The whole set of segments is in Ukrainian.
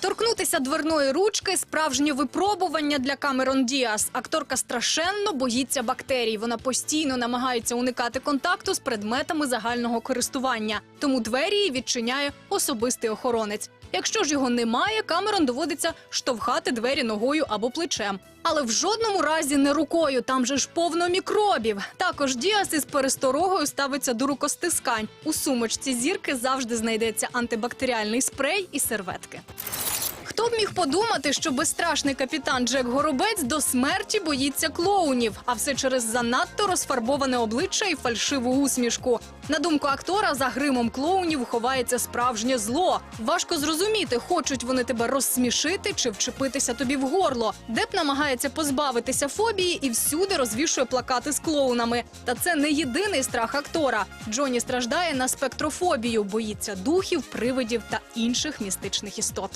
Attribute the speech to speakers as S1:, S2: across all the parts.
S1: Торкнутися дверної ручки справжнє випробування для Камерон Діас. Акторка страшенно боїться бактерій. Вона постійно намагається уникати контакту з предметами загального користування. Тому двері їй відчиняє особистий охоронець. Якщо ж його немає, Камерон доводиться штовхати двері ногою або плечем. Але в жодному разі не рукою. Там же ж повно мікробів. Також Діас із пересторогою ставиться до рукостискань. У сумочці зірки завжди знайдеться антибактеріальний спрей і серветки. Хто б міг подумати, що безстрашний капітан Джек Горобець до смерті боїться клоунів, а все через занадто розфарбоване обличчя і фальшиву усмішку. На думку актора, за гримом клоунів ховається справжнє зло. Важко зрозуміти, хочуть вони тебе розсмішити чи вчепитися тобі в горло. Деп намагається позбавитися фобії і всюди розвішує плакати з клоунами. Та це не єдиний страх актора. Джоні страждає на спектрофобію, боїться духів, привидів та інших містичних істот.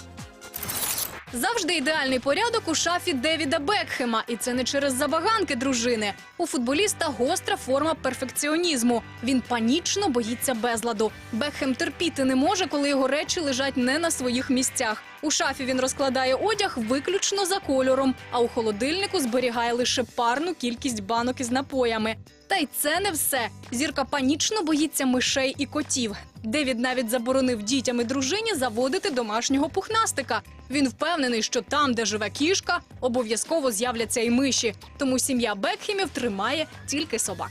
S1: Завжди ідеальний порядок у шафі Девіда Бекхема, і це не через забаганки дружини. У футболіста гостра форма перфекціонізму. Він панічно боїться безладу. Бекхем терпіти не може, коли його речі лежать не на своїх місцях. У шафі він розкладає одяг виключно за кольором, а у холодильнику зберігає лише парну кількість банок із напоями. Та й це не все. Зірка панічно боїться мишей і котів. Девід навіть заборонив дітям і дружині заводити домашнього пухнастика. Він впевнений, що там, де живе кішка, обов'язково з'являться і миші. Тому сім'я Бекхемів тримає тільки собак.